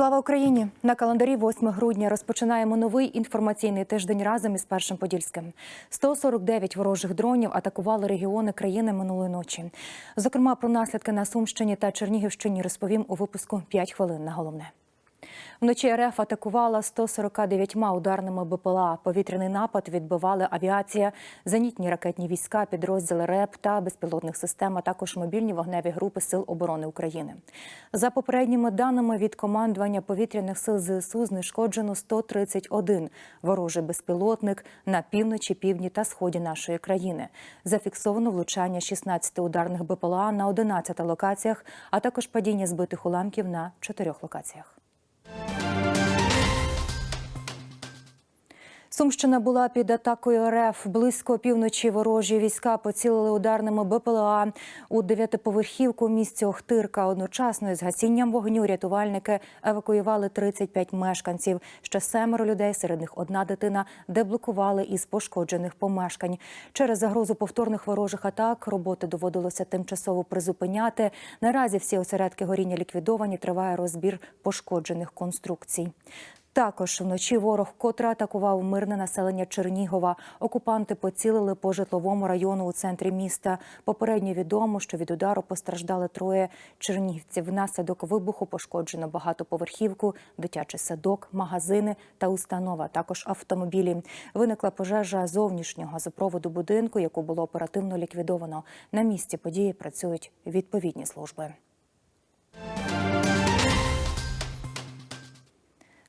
Слава Україні! На календарі 8 грудня розпочинаємо новий інформаційний тиждень разом із першим подільським. 149 ворожих дронів атакували регіони країни минулої ночі. Зокрема, про наслідки на Сумщині та Чернігівщині розповім у випуску «5 хвилин на головне. Вночі РФ атакувала 149 ударними БПЛА. Повітряний напад відбивали авіація, зенітні ракетні війська, підрозділи РЕП та безпілотних систем, а також мобільні вогневі групи Сил оборони України. За попередніми даними від командування повітряних сил ЗСУ знешкоджено 131 ворожий безпілотник на півночі, півдні та сході нашої країни. Зафіксовано влучання 16 ударних БПЛА на 11 локаціях, а також падіння збитих уламків на 4 локаціях. Сумщина була під атакою РФ. Близько півночі ворожі війська поцілили ударними БПЛА у дев'ятиповерхівку в місті Охтирка. Одночасно із гасінням вогню рятувальники евакуювали 35 мешканців. Ще семеро людей, серед них одна дитина, деблокували із пошкоджених помешкань. Через загрозу повторних ворожих атак роботи доводилося тимчасово призупиняти. Наразі всі осередки горіння ліквідовані. Триває розбір пошкоджених конструкцій. Також вночі ворог котре атакував мирне населення Чернігова. Окупанти поцілили по житловому району у центрі міста. Попередньо відомо, що від удару постраждали троє чернігівців. Внаслідок вибуху пошкоджено багатоповерхівку, дитячий садок, магазини та установа. Також автомобілі. Виникла пожежа зовнішнього газопроводу будинку, яку було оперативно ліквідовано. На місці події працюють відповідні служби.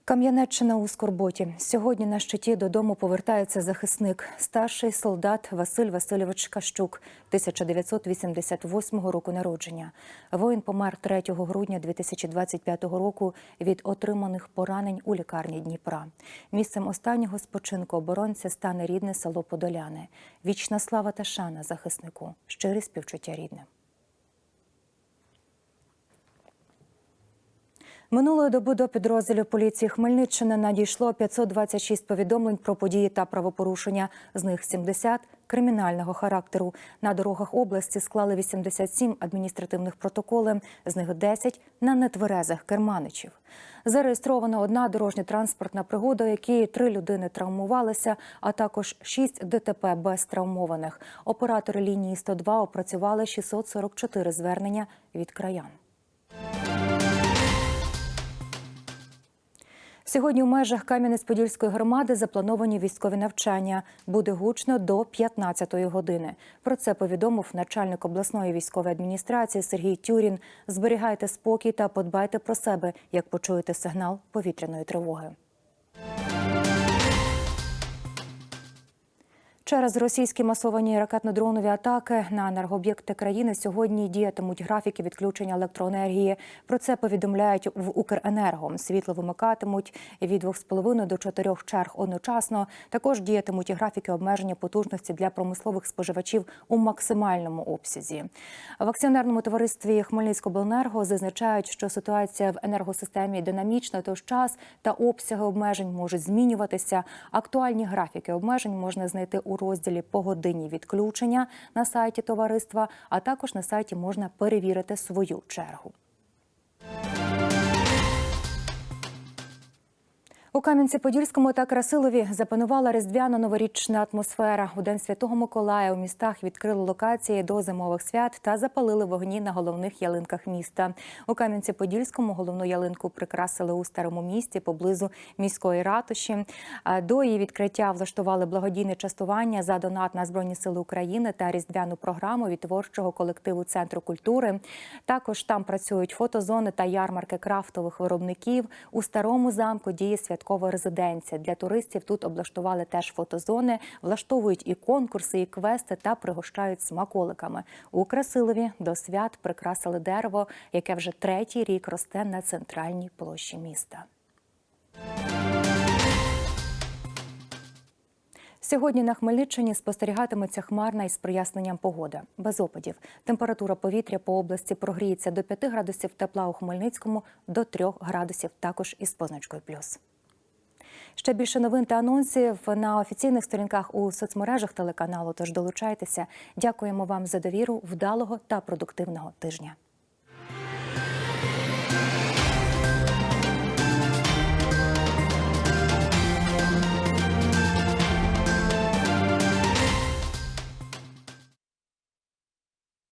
Кам'янеччина у Скорботі. Сьогодні на щиті додому повертається захисник, старший солдат Василь Васильович Кащук, 1988 року народження. Воїн помер 3 грудня 2025 року від отриманих поранень у лікарні Дніпра. Місцем останнього спочинку оборонця стане рідне село Подоляне. Вічна слава та шана захиснику, щирі співчуття рідним. Минулої доби до підрозділів поліції Хмельниччини надійшло 526 повідомлень про події та правопорушення. З них 70 – кримінального характеру. На дорогах області склали 87 адміністративних протоколів, з них 10 – на нетверезих керманичів. Зареєстрована одна дорожньо-транспортна пригода, у якій три людини травмувалися, а також 6 ДТП без травмованих. Оператори лінії 102 опрацювали 644 звернення від краян. Сьогодні у межах Кам'янець-Подільської громади заплановані військові навчання. Буде гучно до 15-ї години. Про це повідомив начальник обласної військової адміністрації Сергій Тюрін. Зберігайте спокій та подбайте про себе, як почуєте сигнал повітряної тривоги. Через російські масовані ракетно-дронові атаки на енергооб'єкти країни сьогодні діятимуть графіки відключення електроенергії. Про це повідомляють в Укренерго. Світло вимикатимуть від 2,5 до 4 черг одночасно. Також діятимуть графіки обмеження потужності для промислових споживачів у максимальному обсязі. В акціонерному товаристві Хмельницькобленерго зазначають, що ситуація в енергосистемі динамічна, тож час та обсяги обмежень можуть змінюватися. Актуальні графіки обмежень можна знайти у розділі по годині відключення на сайті товариства, а також на сайті можна перевірити свою чергу. У Кам'янці-Подільському та Красилові запанувала різдвяно-новорічна атмосфера. У День Святого Миколая у містах відкрили локації до зимових свят та запалили вогні на головних ялинках міста. У Кам'янці-Подільському головну ялинку прикрасили у старому місті поблизу міської ратуші. До її відкриття влаштували благодійне частування за донат на Збройні Сили України та різдвяну програму від творчого колективу Центру культури. Також там працюють фотозони та ярмарки крафтових виробників. У старому замку діє свят святкова резиденція. Для туристів тут облаштували теж фотозони, влаштовують і конкурси, і квести та пригощають смаколиками. У Красилові до свят прикрасили дерево, яке вже третій рік росте на центральній площі міста. Сьогодні на Хмельниччині спостерігатиметься хмарна із проясненням погода. Без опадів. Температура повітря по області прогріється до 5 градусів тепла у Хмельницькому, до 3 градусів також із позначкою плюс. Ще більше новин та анонсів на офіційних сторінках у соцмережах телеканалу. Тож долучайтеся. Дякуємо вам за довіру, вдалого та продуктивного тижня.